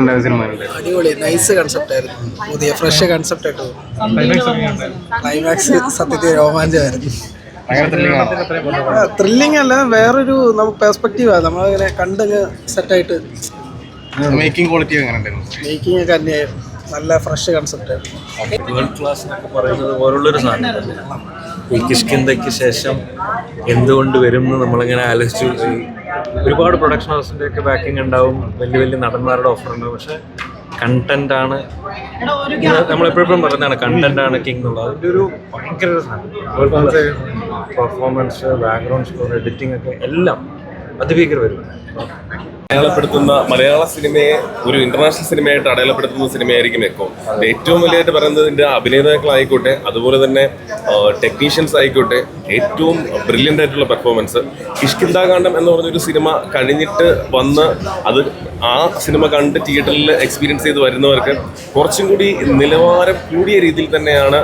ഉണ്ടായ സിനിമ അടിപൊളി nice concept ആയിരുന്നു. പുതിയ ഫ്രഷ് കൺസെപ്റ്റ് ആയിട്ട് ക്ലൈമാക്സ് സത്യത്തിൽ രോമാഞ്ചമായിരുന്നു. ത്രില്ലിംഗ് അല്ല വേറൊരു നമുക്ക് പെർസ്പെക്റ്റീവ് പെർസ്പെക്റ്റീവാണ് നമ്മളിങ്ങനെ കണ്ടങ്ങ് സെറ്റായിട്ട് മേക്കിംഗ് ക്വാളിറ്റി എങ്ങനെ മേക്കിംഗ് ഒക്കെ തന്നെയായിരുന്നു നല്ല ഫ്രഷ് കൺസെപ്റ്റ് ആയിരുന്നു. വേൾഡ് ക്ലാസ് എന്നൊക്കെ പറയുന്നത് പോലുള്ളൊരു സാധനം ഈ കിഷ്കിന്തയ്ക്ക് ശേഷം എന്തുകൊണ്ട് വരും എന്ന് നമ്മളിങ്ങനെ ആലോചിച്ചു ഒരുപാട് പ്രൊഡക്ഷൻ ഹൗസിന്റെ ഒക്കെ ബാക്കിംഗ് ഉണ്ടാവും. വലിയ വലിയ നടന്മാരുടെ ഓഫർ ഉണ്ടാവും. പക്ഷെ കണ്ടന്റ് ആണ്. നമ്മൾ നമ്മളെപ്പോഴും പറയുന്നതാണ് കണ്ടന്റ് ആണ് കിങ് എന്നുള്ളത്. അതിന്റെ ഒരു ഭയങ്കര പെർഫോമൻസ് ബാക്ക്ഗ്രൗണ്ട് സ്കോർ എഡിറ്റിംഗ് ഒക്കെ എല്ലാം അതിഭീകര വരും. അടയാളപ്പെടുത്തുന്ന മലയാള സിനിമയെ ഒരു ഇന്റർനാഷണൽ സിനിമയായിട്ട് അടയാളപ്പെടുത്തുന്ന സിനിമയായിരിക്കും എക്കോ ഏറ്റവും വലിയതായിട്ട് പറയുന്നത് ഇതിന്റെ അഭിനേതാക്കളായിക്കോട്ടെ അതുപോലെ തന്നെ ടെക്നീഷ്യൻസ് ആയിക്കോട്ടെ ഏറ്റവും ബ്രില്യന്റ് ആയിട്ടുള്ള പെർഫോമൻസ് ഇഷ്കിന്താകാന്ഡം എന്ന് പറഞ്ഞൊരു സിനിമ കഴിഞ്ഞിട്ട് വന്ന് അത് ആ സിനിമ കണ്ട് തിയേറ്ററിൽ എക്സ്പീരിയൻസ് ചെയ്ത് വരുന്നവർക്ക് കുറച്ചും കൂടി നിലവാരം കൂടിയ രീതിയിൽ തന്നെയാണ്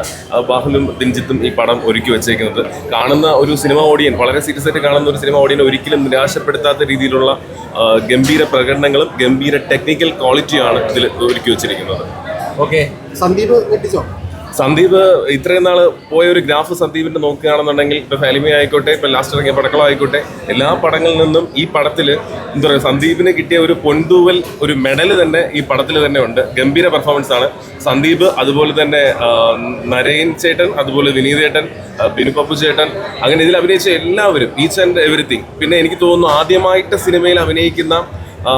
ബാഹുലും ദിൻജിത്തും ഈ പടം ഒരുക്കി വെച്ചേക്കുന്നത്. കാണുന്ന ഒരു സിനിമ ഓഡിയൻ വളരെ സീരിയസ് ആയിട്ട് കാണുന്ന ഒരു സിനിമ ഓഡിയൻ ഒരിക്കലും നിരാശപ്പെടുത്താത്ത രീതിയിലുള്ള ഗംഭീര പ്രകടനങ്ങളും ഗംഭീര ടെക്നിക്കൽ ക്വാളിറ്റിയാണ് ഇതിൽ ഒരുക്കി വെച്ചിരിക്കുന്നത്. ഓക്കെ സന്ദീപ് ഞെട്ടിച്ചോ? സന്ദീപ് ഇത്രയും നാൾ പോയ ഒരു ഗ്രാഫ് സന്ദീപിന്റെ നോക്കുകയാണെന്നുണ്ടെങ്കിൽ ഇപ്പൊ ഫാലിമി ആയിക്കോട്ടെ ഇപ്പൊ ലാസ്റ്റ് ഇറങ്ങിയ പടക്കളായിക്കോട്ടെ എല്ലാ പടങ്ങളിൽ നിന്നും ഈ പടത്തിൽ എന്താ പറയുക സന്ദീപിന് കിട്ടിയ ഒരു പൊൻതൂവൽ ഒരു മെഡൽ തന്നെ ഈ പടത്തിൽ തന്നെ ഉണ്ട്. ഗംഭീര പെർഫോമൻസ് ആണ്. സന്ദീപ് അതുപോലെ തന്നെ നരയൻ ചേട്ടൻ അതുപോലെ വിനീത് ചേട്ടൻ ബിനുപ്പപ്പു ചേട്ടൻ അങ്ങനെ ഇതിൽ അഭിനയിച്ച എല്ലാവരും ഈച്ച് ആൻഡ് എവറിത്തിങ് പിന്നെ എനിക്ക് തോന്നുന്നു ആദ്യമായിട്ട് സിനിമയിൽ അഭിനയിക്കുന്ന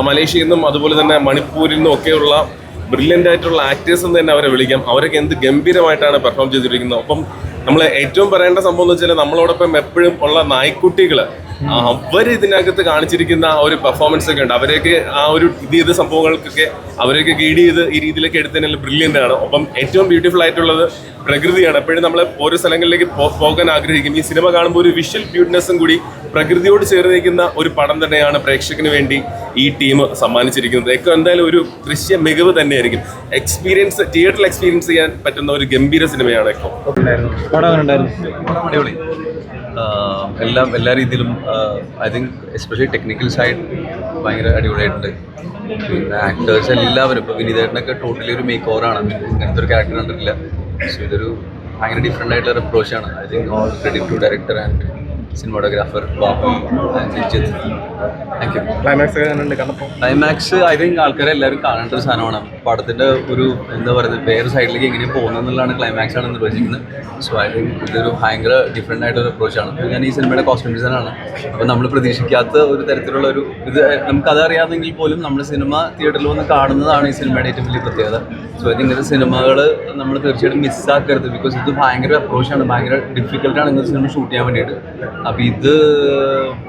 മലേഷ്യയിൽ നിന്നും അതുപോലെ തന്നെ മണിപ്പൂരിൽ നിന്നും ഒക്കെയുള്ള ബ്രില്യന്റ് ആയിട്ടുള്ള ആക്ടേഴ്സ് എന്ന് തന്നെ അവരെ വിളിക്കാം. അവരൊക്കെ എന്ത് ഗംഭീരമായിട്ടാണ് പെർഫോം ചെയ്തിരിക്കുന്നത് അപ്പം നമ്മൾ ഏറ്റവും പറയേണ്ട സംഭവം എന്ന് വെച്ചാൽ നമ്മളോടൊപ്പം എപ്പോഴും ഉള്ള നായ്ക്കുട്ടികൾ അവർ ഇതിനകത്ത് കാണിച്ചിരിക്കുന്ന ആ ഒരു പെർഫോമൻസ് ഒക്കെ ഉണ്ട്. അവരെയൊക്കെ ആ ഒരു ഇത് ചെയ്ത സംഭവങ്ങൾക്കൊക്കെ അവരെയൊക്കെ ഗൈഡ് ചെയ്ത് ഈ രീതിയിലൊക്കെ എടുത്തതിനെല്ലാം ബ്രില്യന്റ് ആണ്. ഒപ്പം ഏറ്റവും ബ്യൂട്ടിഫുൾ ആയിട്ടുള്ളത് പ്രകൃതിയാണ്. എപ്പോഴും നമ്മൾ ഓരോ സ്ഥലങ്ങളിലേക്ക് പോകാൻ ആഗ്രഹിക്കും. ഈ സിനിമ കാണുമ്പോൾ ഒരു വിഷ്വൽ ബ്യൂട്ടിനെസ്സും കൂടി പ്രകൃതിയോട് ചേർന്ന് നിൽക്കുന്ന ഒരു പടം തന്നെയാണ് പ്രേക്ഷകന് വേണ്ടി ഈ ടീം സമ്മാനിച്ചിരിക്കുന്നത്. ഒക്കെ എന്തായാലും ഒരു ദൃശ്യ മികവ് തന്നെയായിരിക്കും. എക്സ്പീരിയൻസ് തിയേറ്ററിൽ എക്സ്പീരിയൻസ് ചെയ്യാൻ പറ്റുന്ന ഒരു ഗംഭീര സിനിമയാണ് എക്കോ എല്ലാം എല്ലാ രീതിയിലും I think especially technical side ഭയങ്കര അടിപൊളിയായിട്ടുണ്ട്. പിന്നെ ആക്ടേഴ്സ് എല്ലാവരും ഇപ്പോൾ വിനീതേട്ടനൊക്കെ ടോട്ടലി ഒരു മേക്ക് ഓവറാണ് ഇങ്ങനത്തെ ഒരു ക്യാരക്ടർ കണ്ടിട്ടില്ല. സോ ഇതൊരു ഭയങ്കര ഡിഫറെന്റ് ആയിട്ടുള്ള ഒരു അപ്രോച്ചാണ് I think all credit to director and cinematographer Babu thank you climax I think ആൾക്കാരെ എല്ലാവരും കാണേണ്ട ഒരു സാധനമാണ്. പടത്തിന്റെ ഒരു എന്താ പറയുന്നത് വേറെ സൈഡിലേക്ക് എങ്ങനെ പോകുന്നതെന്നുള്ളതാണ് ക്ലൈമാക്സ് ആണ് നിർവചിക്കുന്നത് സോ ഐ തിങ്ക് ഇതൊരു ഭയങ്കര ഡിഫറെന്റ് ആയിട്ടൊരു അപ്രോച്ചാണ് ഞാൻ ഈ സിനിമയുടെ കോസ്റ്റ്യൂം ഡിസൈനാണ് അപ്പോൾ നമ്മൾ പ്രതീക്ഷിക്കാത്ത ഒരു തരത്തിലുള്ള ഒരു ഇത് നമുക്കത് അറിയാമെങ്കിൽ പോലും നമ്മൾ സിനിമ തിയേറ്ററിൽ വന്ന് കാണുന്നതാണ് ഈ സിനിമയുടെ ഏറ്റവും വലിയ പ്രത്യേകത. സോ ഐ തിങ്ക് ഇങ്ങനത്തെ സിനിമകൾ നമ്മൾ തീർച്ചയായിട്ടും മിസ്സാക്കരുത് ബിക്കോസ് ഇത് ഭയങ്കര അപ്രോച്ചാണ് ഭയങ്കര ഡിഫിക്കൽട്ടാണ് ഇങ്ങനത്തെ സിനിമ ഷൂട്ട് ചെയ്യാൻ വേണ്ടിയിട്ട്. അപ്പോൾ ഇത്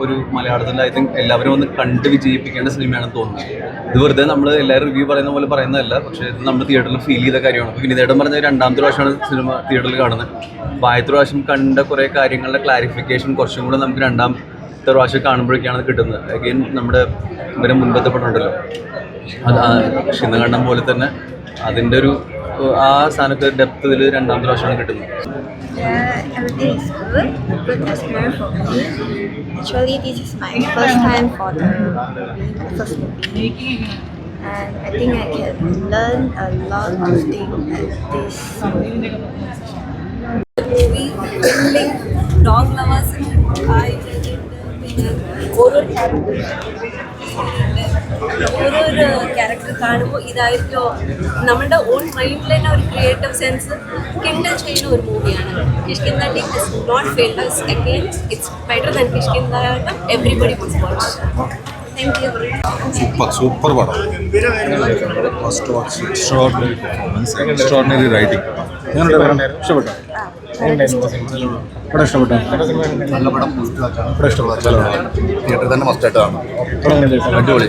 ഒരു മലയാളത്തിൽ ഐ തിങ്ക് എല്ലാവരും ഒന്ന് കണ്ട് വിജയിപ്പിക്കേണ്ട സിനിമയാണെന്ന് തോന്നുന്നത് ഇത് വെറുതെ നമ്മൾ എല്ലാവരും റിവ്യൂ പറയുന്ന പോലെ പറയുന്നതല്ല പക്ഷേ ഇത് നമ്മൾ തിയേറ്ററിൽ ഫീൽ ചെയ്ത കാര്യമാണ്. അപ്പോൾ വിനീതേട്ടൻ പറഞ്ഞ രണ്ടാമത്തെ പ്രാവശ്യമാണ് സിനിമ തിയേറ്ററിൽ കാണുന്നത്. അപ്പോൾ ആദ്യത്തെ പ്രാവശ്യം കണ്ട കുറേ കാര്യങ്ങളുടെ ക്ലാരിഫിക്കേഷൻ കുറച്ചും കൂടെ നമുക്ക് രണ്ടാമത്തെ പ്രാവശ്യം കാണുമ്പോഴേക്കാണ് അത് കിട്ടുന്നത്. അഗെയിൻ നമ്മുടെ ഇവരെ മുൻപത്തെ അത് ആ ഷിന്നകണ്ഠം പോലെ തന്നെ അതിന്റെ ഒരു ആ സാധനത്തെ ഡെപ്ത് ഇതിൽ രണ്ടാമത്തെ പ്രാവശ്യമാണ് കിട്ടുന്നത് Yeah, everything is good. Good experience for me. Actually, this is my first time for the movie, my first movie. And I think I can learn a lot of things at this movie. Movie thrilling dog ലവേഴ്സിന് പിന്നെ ഓരോ character കാണുമ്പോൾ ഇതായിരിക്കോ? നമ്മുടെ on മൈൻഡിൽ തന്നെ ഒരു creative sense കിൻഡൽ ചെയ്യുന്ന ഒരു മൂവിയാണ് Kishkindha team is not fails again it's better than Kishkindha everybody must watch super super പടം. First watch extraordinary performance extraordinary writing ഇഷ്ടപ്പെട്ടോ? പടം ഇഷ്ടപ്പെട്ടോ? നല്ല പടം. ഇവിടെ ഇഷ്ടപ്പെട്ടു തിയേറ്ററിൽ തന്നെ മസ്റ്റായിട്ടാണ്? അടിപൊളി.